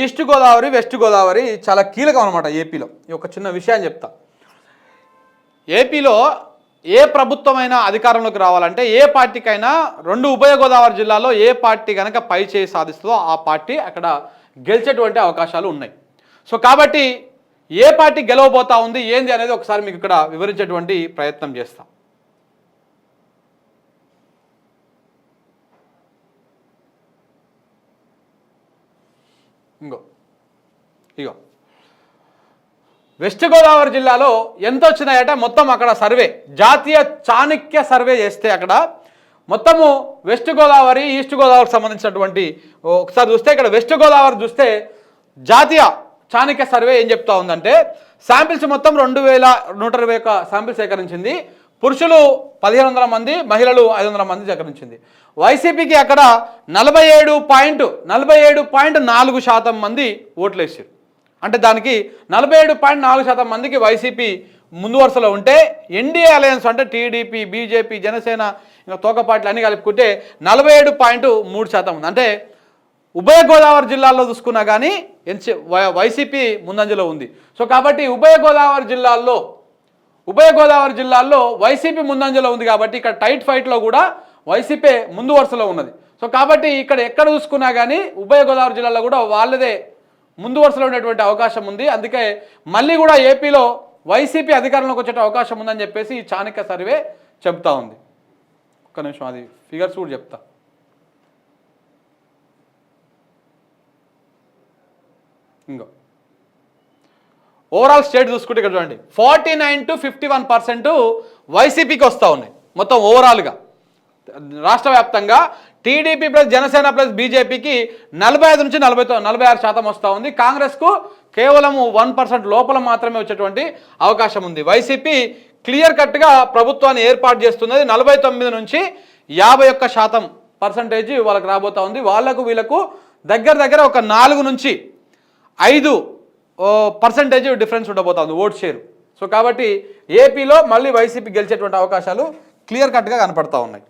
East Godavari west Godavari చాలా కీలకం అనమాట ఏపీలో. ఈ ఒక చిన్న విషయాన్ని చెప్తా. ఏపీలో ఏ ప్రభుత్వమైనా అధికారంలోకి రావాలంటే ఏ పార్టీకైనా రెండు ఉభయ గోదావరి జిల్లాలో ఏ పార్టీ కనుక పై చేయి సాధిస్తుందో ఆ పార్టీ అక్కడ గెలిచేటువంటి అవకాశాలు ఉన్నాయి. సో కాబట్టి ఏ పార్టీ గెలవబోతా ఉంది ఏంది అనేది ఒకసారి మీకు ఇక్కడ వివరించేటువంటి ప్రయత్నం చేస్తాం. ఇంకో. ఇగో. వెస్ట్ గోదావరి జిల్లాలో ఎంత వచ్చినాయట మొత్తం అక్కడ సర్వే. జాతీయ చాణక్య సర్వే చేస్తే అక్కడ మొత్తము వెస్ట్ గోదావరి ఈస్ట్ గోదావరికి సంబంధించినటువంటి ఒకసారి చూస్తే ఇక్కడ వెస్ట్ గోదావరి చూస్తే జాతీయ చాణక్య సర్వే ఏం చెప్తా ఉందంటే శాంపిల్స్ మొత్తం రెండు వేల నూట ఇరవై ఒక శాంపిల్స్ సేకరించింది. పురుషులు పదిహేను వందల మంది మహిళలు ఐదు వందల మంది సేకరించింది వైసీపీకి అక్కడ నలభై ఏడు పాయింట్ నలభై ఏడు పాయింట్ నాలుగు శాతం మంది ఓట్లు వేసారు. అంటే దానికి నలభై ఏడు పాయింట్ నాలుగు శాతం మందికి వైసీపీ ముందు వరుసలో ఉంటే ఎన్డీఏ అలయన్స్ అంటే టీడీపీ బీజేపీ జనసేన ఇంకా తోకపాట్లు అన్ని కలుపుకుంటే నలభై ఏడు పాయింట్ మూడు శాతం ఉంది. అంటే ఉభయ గోదావరి జిల్లాల్లో చూసుకున్నా కానీ ఎన్సీ వైసీపీ ముందంజలో ఉంది. సో కాబట్టి ఉభయ గోదావరి జిల్లాల్లో ఉభయ గోదావరి జిల్లాల్లో వైసీపీ ముందంజలో ఉంది కాబట్టి ఇక్కడ టైట్ ఫైట్లో కూడా వైసీపీ ముందు వరుసలో ఉన్నది. సో కాబట్టి ఇక్కడ ఎక్కడ చూసుకున్నా కానీ ఉభయ గోదావరి జిల్లాలో కూడా వాళ్ళదే ముందు వరుసలో ఉండేటువంటి అవకాశం ఉంది. అందుకే మళ్ళీ కూడా ఏపీలో వైసీపీ అధికారంలోకి వచ్చే అవకాశం ఉందని చెప్పేసి ఈ చాణక్య సర్వే చెప్తా ఉంది. ఒక్క నిమిషం అది ఫిగర్స్ కూడా చెప్తా. ఇంకో. ఓవరాల్ స్టేట్ చూసుకుంటే ఇక్కడ చూడండి. Forty nine to fifty one percent వైసీపీకి వస్తూ ఉన్నాయి. మొత్తం ఓవరాల్గా రాష్ట్ర వ్యాప్తంగా టీడీపీ ప్లస్ జనసేన ప్లస్ బీజేపీకి నలభై ఐదు నుంచి నలభై నలభై ఆరు శాతం వస్తూ ఉంది. కాంగ్రెస్కు కేవలం వన్ పర్సెంట్ లోపల మాత్రమే వచ్చేటువంటి అవకాశం ఉంది. వైసీపీ క్లియర్ కట్గా ప్రభుత్వాన్ని ఏర్పాటు చేస్తున్నది నలభై తొమ్మిది నుంచి యాభై ఒక్క శాతం పర్సంటేజ్ వాళ్ళకి రాబోతూ ఉంది. వాళ్ళకు వీళ్ళకు దగ్గర దగ్గర ఒక నాలుగు నుంచి ఐదు పర్సంటేజ్ డిఫరెన్స్ ఉండబోతుంది ఓట్ షేర్ సో కాబట్టి ఏపీలో మళ్ళీ వైసీపీ గెలిచేటువంటి అవకాశాలు క్లియర్ కట్గా కనపడతా ఉన్నాయి.